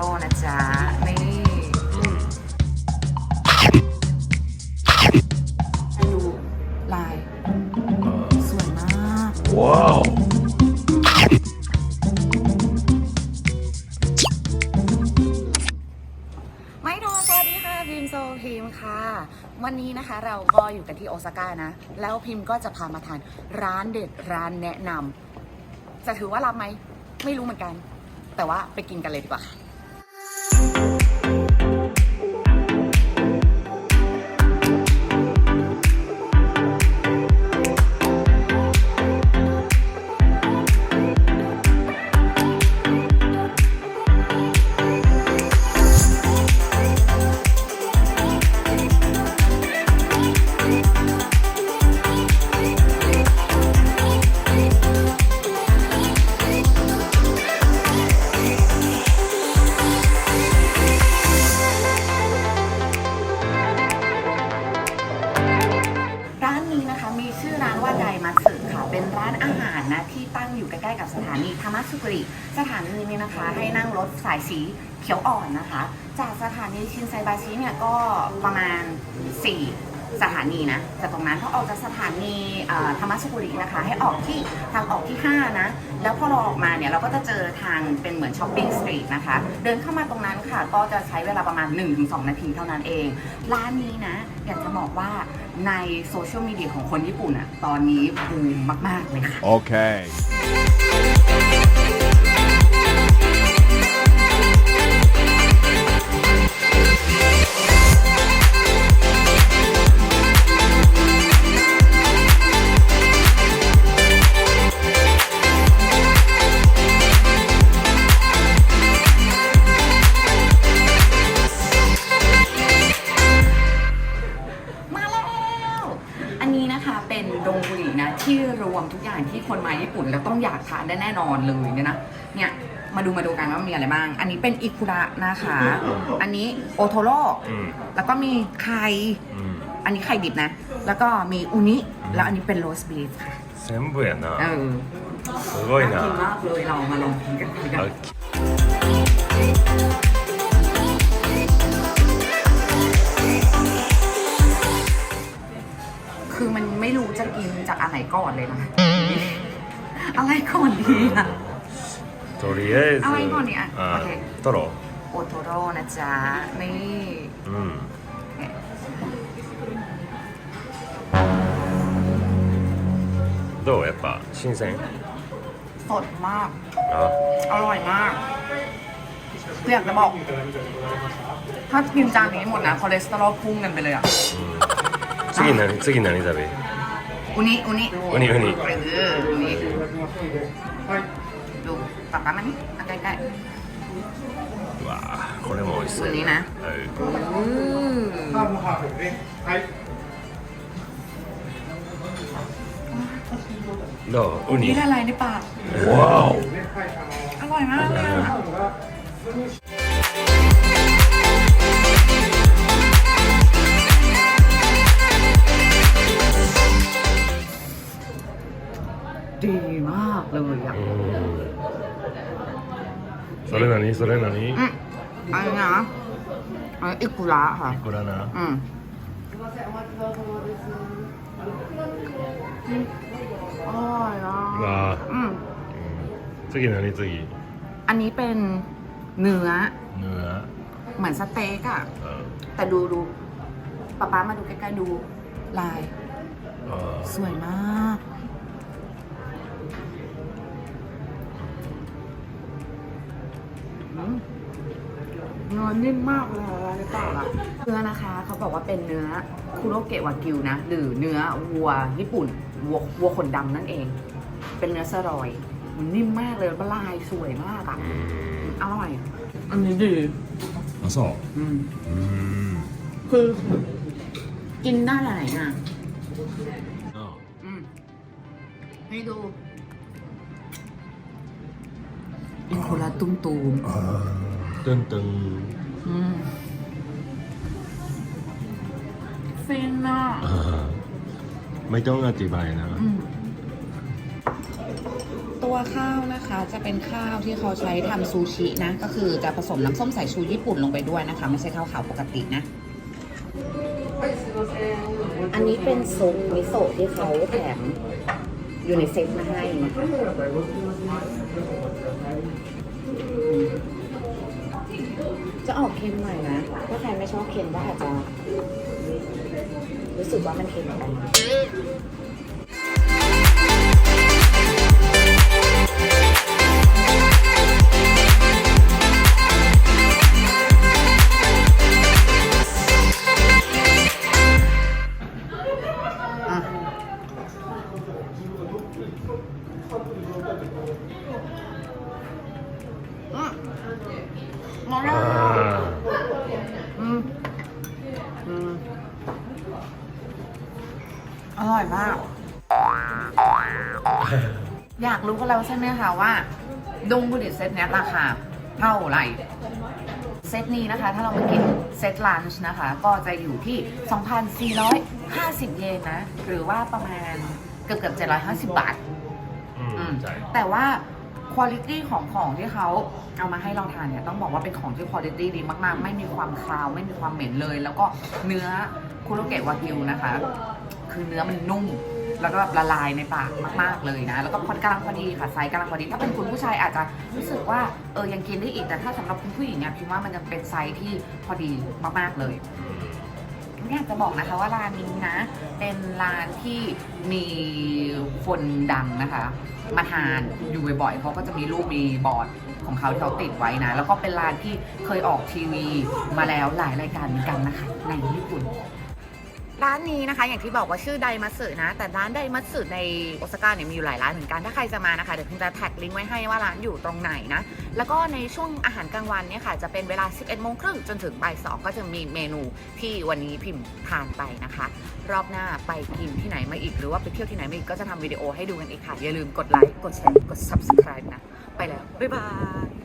ร่นะจ๊ะ นี่ให้ดูลาย สวยมาก Wow. ไม่ทอสวัสดีค่ะ พิมโซพิมค่ะ วันนี้นะคะเราก็อยู่กันที่โอซาก้านะ แล้วพิมก็จะพามาทานร้านเด็ดร้านแนะนำจะถือว่ารับไหม ไม่รู้เหมือนกัน แต่ว่าไปกินกันเลยดีกว่าค่ะ เป็นร้านอาหารนะที่ตั้งอยู่ใกล้ๆกับสถานีธรรมสุกริ สถานีนี้นะคะ ให้นั่งรถสายสีเขียวอ่อนนะคะ จากสถานีชินไซบาชิเนี่ยก็ประมาณ4 สถานีนะจากตรงนั้นพอออกจากสถานีธรรมสุกุรินะคะ ให้ออกที่ทางออกที่ 5 นะ แล้วพอเราออกมาเนี่ย เราก็จะเจอทางเป็นเหมือนช้อปปิ้งสตรีทนะคะ เดินเข้ามาตรงนั้นค่ะ ก็จะใช้เวลาประมาณ 1-2 นาทีเท่านั้นเอง ร้านนี้นะ อยากจะบอกว่าในโซเชียลมีเดียของคนญี่ปุ่นอะตอนนี้บูมมาก ๆ เลยค่ะ Okay. มา วมทุกอย่างที่คนมาญี่ปุ่นแล้วต้องอยากทานได้แน่นอนเลยเนี่ยนะ เนี่ยมาดูมาดูกันว่ามีอะไรบ้าง อันนี้เป็นอิคุระนะคะ อันนี้โอโทโร่ Mm. แล้วก็มีไข่ Mm. อันนี้ไข่ดิบนะ แล้วก็มีอุนิ แล้วอันนี้เป็นโรสบีฟค่ะ 全部や เอ な。 อ すごい น่ากิน な。 มากเลยเรามาลองกินกันคุยกัน あ ไม่รู้จะกินจากอันไหนก่อนเลยนะ อะไรก่อนดีอะ とりあえず。あいいのにああオッケートロ。 โอโทโร่นะจ๊ะ นี่ うん。どうやっぱ新鮮 สดมาก あ อร่อยมากคืออยากจะบอก ถ้ากินจานนี้หมดนะคอเลสเตอรอลพุ่งกันไปเลยอ่ะ 次何次何食べ อุนิอุนิ ウニウニ เอออุนิดูปับป้ามันนี่มาใกล้ うわあこれも美味しそうウニなはいๆอืม どうウニ นี่ละลายในปาก わ อร่อยมากเลยอะ ดีมากเลยอ่ะ おうんそれ何それ何 อืมอันนี้นะอันนี้อิกุระค่ะ いくらな อืมอร่อยอ่ะ うわあ อืม 次何次 อันนี้เป็นเนื้อ เนื้อ เหมือนสเต็กอะ เออ แต่ดูดูป๊าป๊ามาดูใกล้ๆดูลาย เออ สวยมาก เนื้อนิ่มมากเลยอะไรในปากอะเนื้อนะคะ เขาบอกว่าเป็นเนื้อคุโรเกะวากิวนะ หรือเนื้อวัวญี่ปุ่น วัววัวขนดำนั่นเอง เป็นเนื้อสรอย มันนิ่มมากเลยแล้วลายสวยมากอะ อืม อร่อย อันนี้ดี あそう อืม うん คือ กินได้หลายอย่าง あ อืมให้ดู อินโคลาตุ้มตูมตึงตึงอืมฟินอะอ่าไม่ต้องอธิบายนะ อืมตัวตัวข้าวนะคะจะเป็นข้าวที่เขาใช้ทำซูชินะ ก็คือจะผสมน้ำส้มสายชูญี่ปุ่นลงไปด้วยนะคะ ไม่ใช่ข้าวขาวปกตินะ อันนี้เป็นซุปมิโซะที่เขาแถมอยู่ในเซตมาให้นะคะ จะออกเค็มหน่อยนะ ถ้าใครไม่ชอบเค็มก็อาจจะ รู้สึกว่ามันเค็มไป อืมมาแล้วอืมอืมอร่อยมาก อยากรู้กันแล้วใช่ไหมคะว่าดงบุดิเซตเนี้ยราคาเท่าไหร่เซตนี้นะคะ ถ้าเรามากินเซตลันช์นะคะ ก็จะอยู่ที่ 2,450 เยนนะ หรือว่าประมาณเกือบเกือบ750 บาทอือืมมใช่แต่ว่า คุณภาพของของที่เขาเอามาให้เราทานเนี่ยต้องบอกว่าเป็นของที่คุณภาพดีมากๆ ไม่มีความคาวไม่มีความเหม็นเลย แล้วก็เนื้อคุโรเกะวากิวนะคะ คือเนื้อมันนุ่มแล้วก็แบบละลายในปากมาก ๆ เลยนะ แล้วก็พอดกำลังพอดีค่ะไซส์กำลังพอดี ถ้าเป็นคุณผู้ชายอาจจะรู้สึกว่าเออยังกินได้อีกแต่ถ้าสำหรับคุณผู้หญิงเนี่ยพิมว่ามันจะเป็นไซส์ที่พอดีมากๆเลยอยากจะบอกนะคะว่าร้านนี้นะ เป็นร้านที่มีคนดังนะคะ มาทานอยู่บ่อยๆเขาก็จะมีรูปมีบอร์ดของเขาที่เขาติดไว้นะ แล้วก็เป็นร้านที่เคยออกทีวีมาแล้วหลายรายการเหมือนกันนะคะในญี่ปุ่น ร้านนี้นะคะ อย่างที่บอกว่าชื่อไดมัตสึนะ แต่ร้านไดมัตสึในโอซาก้าเนี่ยมีอยู่หลายร้านเหมือนกัน ถ้าใครจะมานะคะ เดี๋ยวพิมจะแท็กลิงก์ไว้ให้ว่าร้านอยู่ตรงไหนนะ แล้วก็ในช่วงอาหารกลางวันเนี่ยค่ะ จะเป็นเวลา 11โมงครึ่งจนถึงบ่าย2ก็จะมีเมนูที่วันนี้พิมพ์ทานไปนะคะ รอบหน้าไปกินที่ไหนมาอีก หรือว่าไปเที่ยวที่ไหนมาอีกก็จะทำวิดีโอให้ดูกันอีกค่ะ อย่าลืมกดไลค์ กดแชร์ กด subscribe นะ ไปแล้ว บ๊ายบาย